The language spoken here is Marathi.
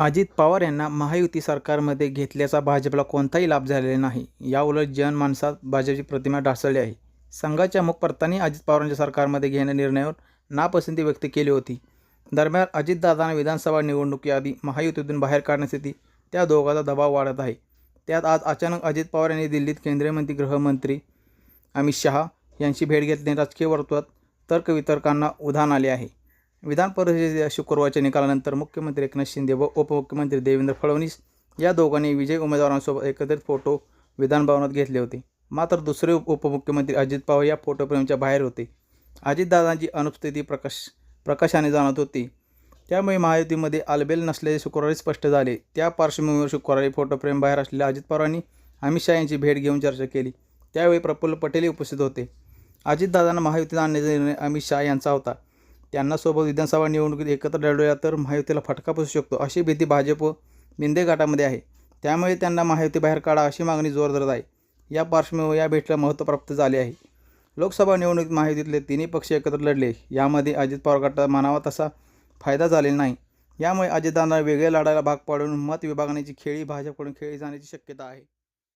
अजित पवार यांना महायुती सरकारमध्ये घेतल्याचा भाजपला कोणताही लाभ झालेला नाही. याउलट जनमानसात भाजपची प्रतिमा ढासळली आहे. संघाच्या मुखपत्रांनी अजित पवारांच्या सरकारमध्ये घेण्या निर्णयावर नापसंती व्यक्त केली होती. दरम्यान अजितदादांना विधानसभा निवडणुकीआधी महायुतीतून बाहेर काढण्यासाठी त्या दोघांचा दबाव वाढत आहे. त्यात आज अचानक अजित पवार यांनी दिल्लीत केंद्रीय मंत्री गृहमंत्री अमित शहा यांची भेट घेतली राजकीय वर्तुळात तर्कवितर्कांना उधाण आले आहे. विधान परिषदेच्या शुक्रवारच्या निकालानंतर मुख्यमंत्री एकनाथ शिंदे व उपमुख्यमंत्री देवेंद्र फडणवीस या दोघांनी विजय उमेदवारांसोबत एकत्रित फोटो विधानभवनात घेतले होते. मात्र दुसरे उप उपमुख्यमंत्री अजित पवार या फोटोप्रेमच्या बाहेर होते. अजितदादांची अनुपस्थिती प्रकाश प्रकाशाने जाणत होती. त्यामुळे महायुतीमध्ये आलबेल नसल्याचे शुक्रवारी स्पष्ट झाले. त्या पार्श्वभूमीवर शुक्रवारी फोटोफ्रेम बाहेर असलेल्या अजित पवारांनी अमित शहा यांची भेट घेऊन चर्चा केली. त्यावेळी प्रफुल्ल पटेलही उपस्थित होते. अजितदादांना महायुतीत आणण्याचा निर्णय अमित शहा यांचा होता. त्यांना सोबत विधानसभा निवडणुकीत एकत्र लढवल्या तर महायुतीला फटका बसू शकतो अशी भीती भाजप मिंदे गटामध्ये आहे. त्यामुळे त्यांना महायुती बाहेर काढा अशी मागणी जोर धरत आहे. या पार्श्वभूमीवर या भेटीला महत्त्व प्राप्त झाले आहे. लोकसभा निवडणुकीत महायुतीतले तिन्ही पक्ष एकत्र लढले. यामध्ये अजित पवार गटाला मानावा तसा फायदा झालेला नाही. यामुळे अजितदादांना वेगळे लढायला भाग पाडून मत विभागण्याची खेळी भाजपकडून खेळली जाण्याची शक्यता आहे.